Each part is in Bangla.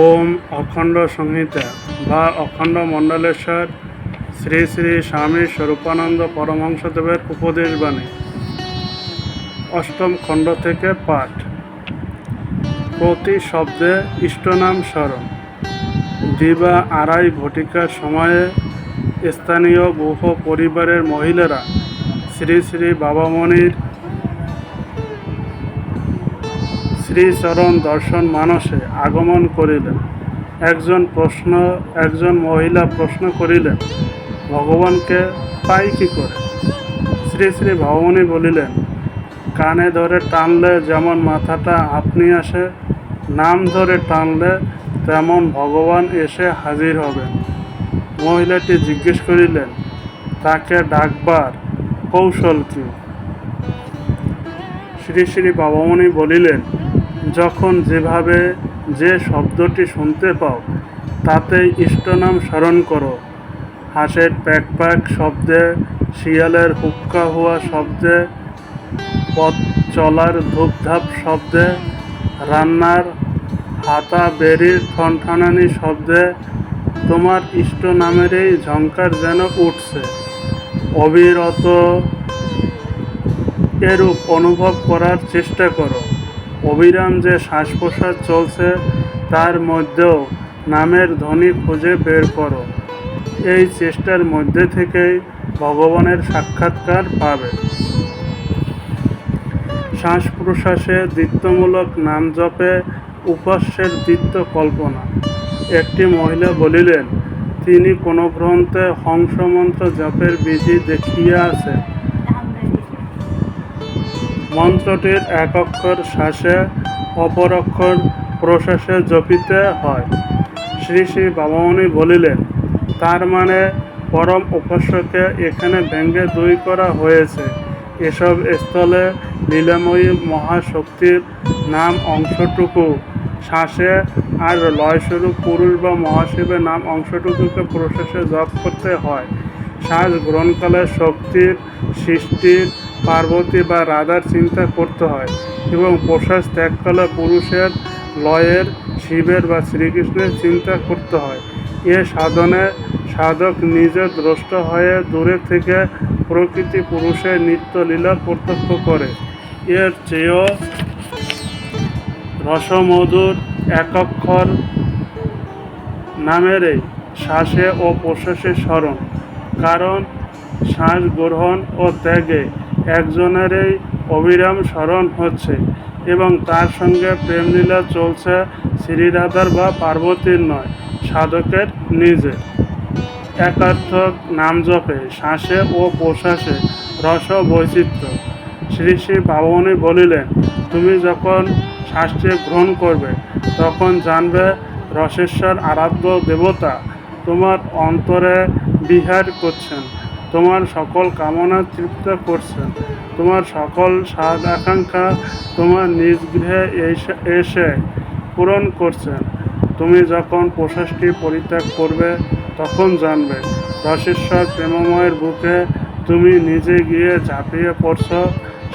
ওম অখণ্ড সংহিতা বা অখণ্ড মণ্ডলেশ্বর শ্রী শ্রী স্বামী স্বরূপানন্দ পরমহংসদেবের উপদেশ বাণী। অষ্টম খণ্ড থেকে পাঠ। প্রতি শব্দে ইষ্টনাম স্মরণ। দিবা আড়াই ঘটিকার সময়ে স্থানীয় গুহ পরিবারের মহিলারা শ্রী শ্রী বাবামণির শ্রীচরণ দর্শন মানসে আগমন করিলেন। একজন প্রশ্ন, একজন মহিলা প্রশ্ন করিলেন, ভগবানকে পাই কি করে? শ্রী শ্রী ভবানী বলিলেন, কানে ধরে টানলে যেমন মাথাটা আপনি আসে, নাম ধরে টানলে তেমন ভগবান এসে হাজির হবেন। মহিলাটি জিজ্ঞেস করিলেন, তাকে ডাকবার কৌশল কী? শ্রী শ্রী বাবামণি বলিলেন যখন যেভাবে যে শব্দটি শুনতে পাও তাতেই ইষ্টনাম স্মরণ করো। হাঁসের প্যাক প্যাক শব্দে, শিয়ালের হুক্কা হওয়া শব্দে, পথ চলার ধূপধাপ শব্দে, রান্নার হাতা বেরির ঠনঠনানি শব্দে, তোমার ইষ্ট নামেরই ঝঙ্কার যেন উঠছে। অবিরত এরূপ অনুভব করার চেষ্টা করো। অবিরাম যে শ্বাস প্রশ্বাস চলছে, তার মধ্যেও নামের ধ্বনি খুঁজে বের করো। এই চেষ্টার মধ্যে থেকেই ভগবানের সাক্ষাৎকার পাবে। শ্বাস প্রশ্বাসে দ্বিত্বমূলক নাম জপে উপাস্যের দ্বিত্ব কল্পনা। একটি মহিলা বলিলেন, তিনি কোনো গ্রন্থে হংসমন্ত্র জপের বিধি দেখিয়া আছেন। মন্ত্রটির এক অক্ষর শ্বাসে অপর অক্ষর প্রশ্বাসে জপিতে হয়। শ্রী শ্রী বাবামণি বলিলেন, তার মানে পরম উপাস্যকে এখানে ব্যঙ্গে দুই করা হয়েছে। এসব স্থলে লীলাময়ী মহাশক্তির নাম অংশটুকু, শ্বাসে আর লয়স্বরূপ পুরুষ বা মহাশিবের নাম অংশটুকুকে প্রশ্বাসে জপ করতে হয়। শ্বাস গ্রহণকালে শক্তির সৃষ্টির পার্বতী বা রাধার চিন্তা করতে হয় এবং প্রশ্বাস ত্যাগকালে পুরুষের, লয়ের, শিবের বা শ্রীকৃষ্ণের চিন্তা করতে হয়। এ সাধনে সাধক নিজে দ্রষ্ট হয়ে দূরে থেকে প্রকৃতি পুরুষের নিত্যলীলা প্রত্যক্ষ করে। এর চেয়েও রসমধুর একাক্ষর নামেরই শ্বাসে ও প্রশ্বাসে স্মরণ। কারণ শ্বাস গ্রহণ ও ত্যাগে একজনেরই অবিরাম স্মরণ হচ্ছে এবং তার সঙ্গে প্রেমলীলা চলছে শ্রীরাধার বা পার্বতীর নয়, সাধকের নিজে একার্থক নাম জপে শ্বাসে ও প্রশ্বাসে রস বৈচিত্র্য শ্রী শ্রী বাবনী বলিলেন, তুমি যখন শ্বাসটি গ্রহণ করবে, তখন জানবে রসেশ্বর আরাধ্য দেবতা তোমার অন্তরে বিহার করছেন। তোমার সকল কামনা তৃপ্ত করছেন। তোমার সকল স্বাদ আকাঙ্ক্ষা তোমার নিজ গৃহে এসে পূরণ করছেন। তুমি যখন প্রশ্বাসটি পরিত্যাগ করবে, তখন জানবে রসেশ্বর প্রেমময়ের বুকে তুমি নিজে গিয়ে ঝাঁপিয়ে পড়ছ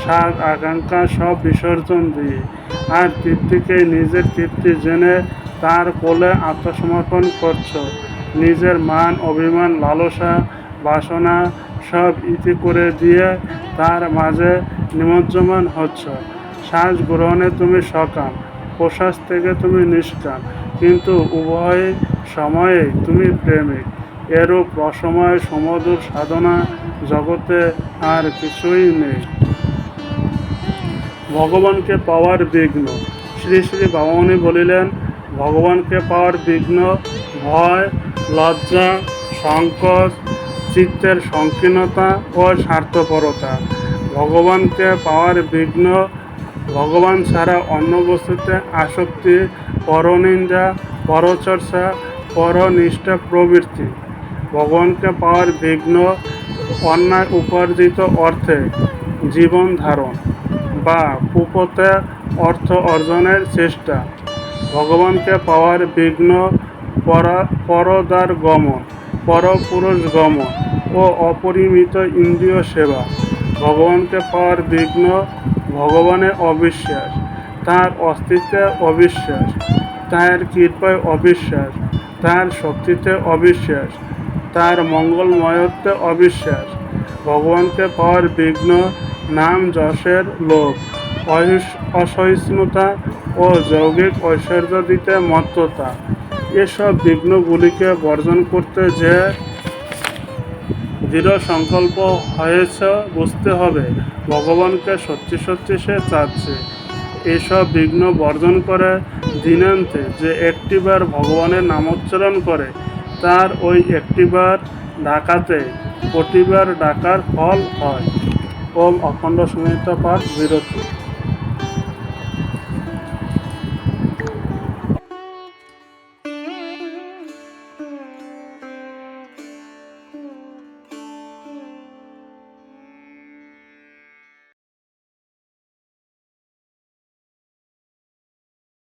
স্বাদ আকাঙ্ক্ষা সব বিসর্জন দিয়ে। আর তৃপ্তিকে নিজের তৃপ্তি জেনে তার কোলে আত্মসমর্পণ করছ। নিজের মান, অভিমান, লালসা বাসনা সব ইতি করে দিয়ে তার মাঝে নিমজ্জমান হচ্ছ। শ্বাস গ্রহণে তুমি সকাম প্রশ্বাস থেকে তুমি নিষ্কাম কিন্তু উভয় সময়ে তুমি প্রেমিক। এরূপ অসময় সমুদর সাধনা জগতে আর কিছুই নেই। ভগবানকে পাওয়ার বিঘ্ন। শ্রী শ্রী বামনী বলিলেন, ভগবানকে পাওয়ার বিঘ্ন, ভয়, লজ্জা, সংকোচ চিত্তের সংকীর্ণতা ও স্বার্থপরতা। ভগবানকে পাওয়ার বিঘ্ন, ভগবান ছাড়া অন্য বস্তুতে আসক্তি, পরনিন্দা, পরচর্চা, পরনিষ্ঠা প্রবৃত্তি। ভগবানকে পাওয়ার বিঘ্ন, অন্যায় উপার্জিত অর্থে জীবন ধারণ বা কুপথে অর্থ অর্জনের চেষ্টা। ভগবানকে পাওয়ার বিঘ্ন, পরা পরদার গমন পরপুরুষ গমন ও অপরিমিত ইন্দ্রিয় সেবা। ভগবানকে পাওয়ার বিঘ্ন ভগবানের অবিশ্বাস, তার অস্তিত্বে অবিশ্বাস, তার কৃপায় অবিশ্বাস, তার শক্তিতে অবিশ্বাস, তার মঙ্গলময়ত্বে অবিশ্বাস। ভগবানকে পাওয়ার বিঘ্ন নাম যশের লোভ, অসহিষ্ণুতা ও যৌগিক ঐশ্বর্য দিতে মত্ততা। এসব বিঘ্নগুলিকে বর্জন করতে যে দৃঢ় সংকল্প হয়েছে, বুঝতে হবে। ভগবানকে সত্যি সত্যি সে চাচ্ছে। এসব বিঘ্ন বর্জন করে দিনান্তে যে একটিবার ভগবানের নামোচ্চারণ করে, তার ওই একটিবার ডাকাতে কোটিবার ডাকার ফল হয়। ওম অখণ্ড সুমিত পাঠ বিরতি।